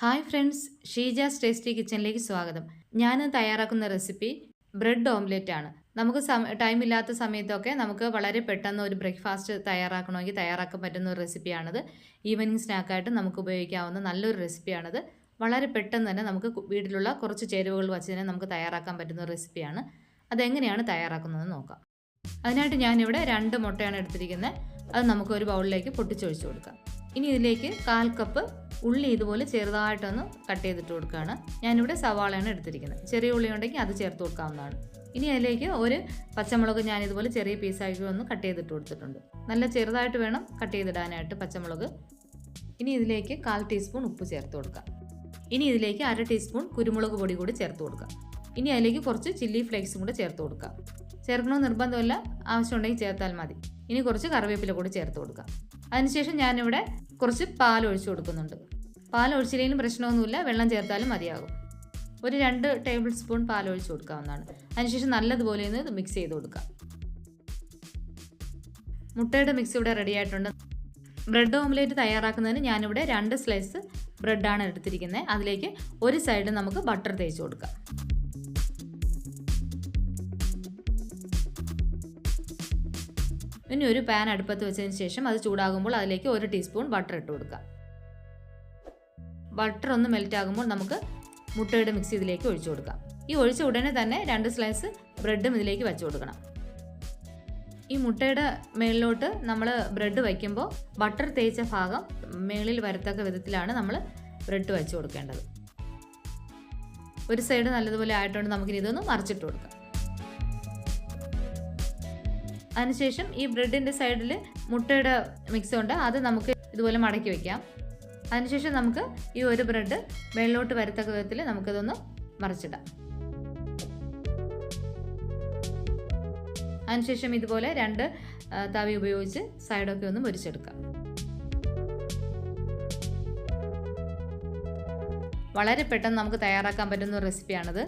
Hi friends Sheeja's tasty കിച്ചണിലേക്ക് സ്വാഗതം. ഞാൻ തയ്യാറാക്കുന്ന റെസിപ്പി ബ്രെഡ് ഓംലെറ്റ് ആണ്. നമുക്ക് ടൈം ഇല്ലാത്ത സമയത്തൊക്കെ നമുക്ക് വളരെ പെട്ടെന്ന് ഒരു ബ്രേക്ക്ഫാസ്റ്റ് തയ്യാറാക്കണമെങ്കിൽ തയ്യാറാക്കാൻ പറ്റുന്ന ഒരു റെസിപ്പിയാണിത്. ഈവനിങ് സ്നാക്കായിട്ട് നമുക്ക് ഉപയോഗിക്കാവുന്ന നല്ലൊരു റെസിപ്പിയാണത്. വളരെ പെട്ടെന്ന് തന്നെ നമുക്ക് വീട്ടിലുള്ള കുറച്ച് ചേരുവകൾ വച്ച് തന്നെ നമുക്ക് തയ്യാറാക്കാൻ പറ്റുന്ന ഒരു റെസിപ്പിയാണ്. അതെങ്ങനെയാണ് തയ്യാറാക്കുന്നത് നോക്കാം. അതിനായിട്ട് ഞാനിവിടെ രണ്ട് മുട്ടയാണ് എടുത്തിരിക്കുന്നത്. അത് നമുക്ക് ഒരു ബൗളിലേക്ക് പൊട്ടിച്ചൊഴിച്ച് കൊടുക്കാം. ഇനി ഇതിലേക്ക് കാൽ കപ്പ് ഉള്ളി ഇതുപോലെ ചെറുതായിട്ടൊന്ന് കട്ട് ചെയ്തിട്ട് കൊടുക്കുകയാണ്. ഞാനിവിടെ സവാളയാണ് എടുത്തിരിക്കുന്നത്. ചെറിയ ഉള്ളി ഉണ്ടെങ്കിൽ അത് ചേർത്ത് കൊടുക്കാവുന്നതാണ്. ഇനി അതിലേക്ക് ഒരു പച്ചമുളക് ഞാൻ ഇതുപോലെ ചെറിയ പീസാക്കി ഒന്ന് കട്ട് ചെയ്തിട്ട് കൊടുത്തിട്ടുണ്ട്. നല്ല ചെറുതായിട്ട് വേണം കട്ട് ചെയ്തിടാനായിട്ട് പച്ചമുളക്. ഇനി ഇതിലേക്ക് കാൽ ടീസ്പൂൺ ഉപ്പ് ചേർത്ത് കൊടുക്കാം. ഇനി ഇതിലേക്ക് അര ടീസ്പൂൺ കുരുമുളക് പൊടി കൂടി ചേർത്ത് കൊടുക്കാം. ഇനി അതിലേക്ക് കുറച്ച് ചില്ലി ഫ്ലേക്സും കൂടെ ചേർത്ത് കൊടുക്കാം. ചേർക്കണമെന്ന് നിർബന്ധമില്ല. ആവശ്യമുണ്ടെങ്കിൽ ചേർത്താൽ മതി. ഇനി കുറച്ച് കറിവേപ്പില കൂടി ചേർത്ത് കൊടുക്കാം. അതിനുശേഷം ഞാനിവിടെ കുറച്ച് പാൽ ഒഴിച്ചു കൊടുക്കുന്നുണ്ട്. പാൽ ഒഴിച്ചില്ലെങ്കിലും പ്രശ്നമൊന്നുമില്ല. വെള്ളം ചേർത്താലും മതിയാകും. ഒരു രണ്ട് ടേബിൾ സ്പൂൺ പാൽ ഒഴിച്ചു കൊടുക്കാവുന്നതാണ്. അതിനുശേഷം നല്ലതുപോലെ ഒന്ന് ഇത് മിക്സ് ചെയ്ത് കൊടുക്കാം. മുട്ടയുടെ മിക്സ് ഇവിടെ റെഡി ആയിട്ടുണ്ട്. ബ്രെഡ് ഓംലേറ്റ് തയ്യാറാക്കുന്നതിന് ഞാനിവിടെ രണ്ട് സ്ലൈസ് ബ്രെഡാണ് എടുത്തിരിക്കുന്നത്. അതിലേക്ക് ഒരു സൈഡ് നമുക്ക് ബട്ടർ തേച്ച് കൊടുക്കാം. ഇനി ഒരു പാൻ അടുപ്പത്ത് വെച്ചതിന് ശേഷം അത് ചൂടാകുമ്പോൾ അതിലേക്ക് ഒരു ടീസ്പൂൺ ബട്ടർ ഇട്ട് കൊടുക്കുക. ബട്ടർ ഒന്ന് മെൽറ്റ് ആകുമ്പോൾ നമുക്ക് മുട്ടയുടെ മിക്സ് ഇതിലേക്ക് ഒഴിച്ചു കൊടുക്കാം. ഈ ഒഴിച്ച ഉടനെ തന്നെ രണ്ട് സ്ലൈസ് ബ്രെഡും ഇതിലേക്ക് വെച്ചു കൊടുക്കണം. ഈ മുട്ടയുടെ മേളിലോട്ട് നമ്മൾ ബ്രെഡ് വയ്ക്കുമ്പോൾ ബട്ടർ തേച്ച ഭാഗം മേളിൽ വരത്തക്ക വിധത്തിലാണ് നമ്മൾ ബ്രെഡ് വെച്ച് കൊടുക്കേണ്ടത്. ഒരു സൈഡ് നല്ലതുപോലെ ആയിട്ടുണ്ട് നമുക്കിനി ഇതൊന്ന് മറിച്ചിട്ട് കൊടുക്കാം. അതിനുശേഷം ഈ ബ്രെഡിന്റെ സൈഡിൽ മുട്ടയുടെ മിക്സ് ഉണ്ട്. അത് നമുക്ക് ഇതുപോലെ മടക്കി വയ്ക്കാം അതിനുശേഷം നമുക്ക് ഈ ഒരു ബ്രെഡ് വെള്ളോട്ട് വരത്തക്ക വിധത്തിൽ നമുക്കിതൊന്ന് മറിച്ചിടാം. അതിനുശേഷം ഇതുപോലെ രണ്ട് തവി ഉപയോഗിച്ച് സൈഡൊക്കെ ഒന്ന് മുരിച്ചെടുക്കാം. വളരെ പെട്ടെന്ന് നമുക്ക് തയ്യാറാക്കാൻ പറ്റുന്ന റെസിപ്പിയാണിത്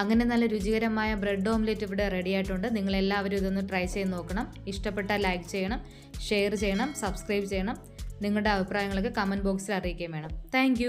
അങ്ങനെ നല്ല രുചികരമായ ബ്രെഡ് ഓംലെറ്റ് ഇവിടെ റെഡി ആയിട്ടുണ്ട്. നിങ്ങൾ എല്ലാവരും ഇതൊന്ന് ട്രൈ ചെയ്ത് നോക്കണം. ഇഷ്ടപ്പെട്ടാൽ ലൈക്ക് ചെയ്യണം ഷെയർ ചെയ്യണം സബ്സ്ക്രൈബ് ചെയ്യണം. നിങ്ങളുടെ അഭിപ്രായങ്ങളൊക്കെ കമന്റ് ബോക്സിൽ അറിയിക്കുകയും വേണം. താങ്ക്